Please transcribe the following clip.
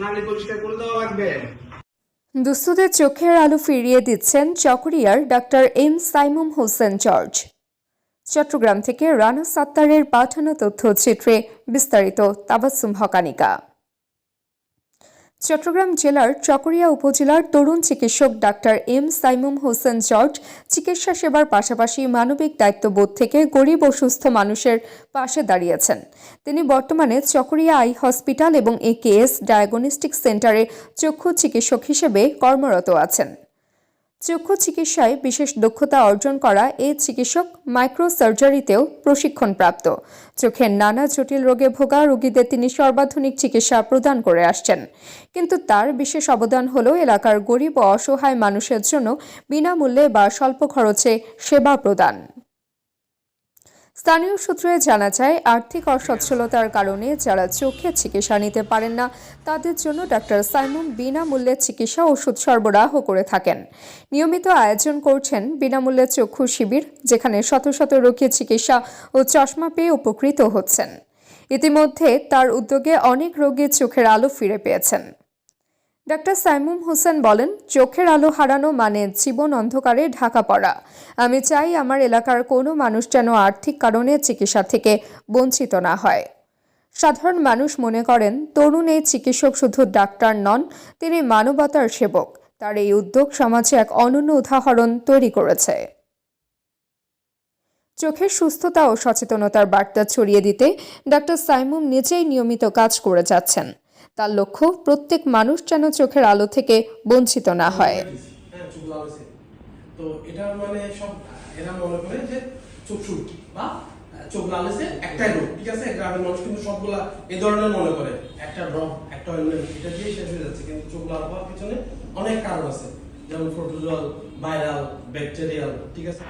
নালি পরিষ্কার করে দেওয়া লাগবে দুস্থদের চোখের আলো ফিরিয়ে দিচ্ছেন চকরিয়ার doctor M Saimum Hossain George. Chattogram থেকে রানা সাত্তারের পাঠানো তথ্যচিত্রে বিস্তারিত তাবাসুম হকানিকা। চট্টগ্রাম জেলার চকরিয়া উপজেলার তরুণ চিকিৎসক doctor M Saimum Hossain George চিকিৎসা সেবার পাশাপাশি মানবিক দায়িত্ববোধ থেকে গরিব অসুস্থ সুস্থ মানুষের পাশে দাঁড়িয়েছেন। তিনি বর্তমানে চকরিয়া আই হসপিটাল এবং একেএস ডায়াগনস্টিক সেন্টারে চক্ষু চিকিৎসক হিসেবে কর্মরত আছেন। চক্ষু চিকিৎসায় বিশেষ দক্ষতা অর্জন করা এই চিকিৎসক মাইক্রো সার্জারিতেও প্রশিক্ষণপ্রাপ্ত। চোখের নানা জটিল রোগে ভোগা রোগীদের তিনি সর্বাধুনিক চিকিৎসা প্রদান করে আসছেন। কিন্তু তার বিশেষ অবদান হল এলাকার গরিব ও অসহায় মানুষের জন্য বিনামূল্যে বা স্বল্প খরচে সেবা প্রদান। স্থানীয় সূত্রে জানা যায়, আর্থিক অসচ্ছলতার কারণে যারা চোখে চিকিৎসা নিতে পারেন না, তাদের জন্য ডাক্তার সাইমন বিনামূল্যে চিকিৎসা ওষুধ সরবরাহ করে থাকেন। নিয়মিত আয়োজন করছেন বিনামূল্যে চক্ষু শিবির, যেখানে শত শত রোগী চিকিৎসা ও চশমা পেয়ে উপকৃত হচ্ছেন। ইতিমধ্যে তার উদ্যোগে অনেক রোগী চোখের আলো ফিরে পেয়েছেন। ডাক্তার সাইমুম হোসেন বলেন, চোখের আলো হারানো মানে জীবন অন্ধকারে ঢাকা পড়া। আমি চাই আমার এলাকার কোনো মানুষ যেন আর্থিক কারণে চিকিৎসা থেকে বঞ্চিত না হয়। সাধারণ মানুষ মনে করেন, তরুণ এই চিকিৎসক শুধু ডাক্তার নন, তিনি মানবতার সেবক। তার এই উদ্যোগ সমাজে এক অনন্য উদাহরণ তৈরি করেছে। চোখের সুস্থতা ও সচেতনতার বার্তা ছড়িয়ে দিতে ডাক্তার সাইমুম নিজেই নিয়মিত কাজ করে যাচ্ছেন। তার লক্ষ্য প্রত্যেক মানুষ যেন চোখের আলো থেকে বঞ্চিত না হয়। মানে চোখ একটাই রোগ, ঠিক আছে? গ্রামের মানুষ কিন্তু সবগুলা ধরনের মনে করে। একটা একটা এটা দিয়ে শেষ হয়ে যাচ্ছে। কিন্তু চোখ লাল হওয়ার পিছনে অনেক কারণ আছে। যেমন ভাইরাল ব্যাকটেরিয়াল ঠিক আছে?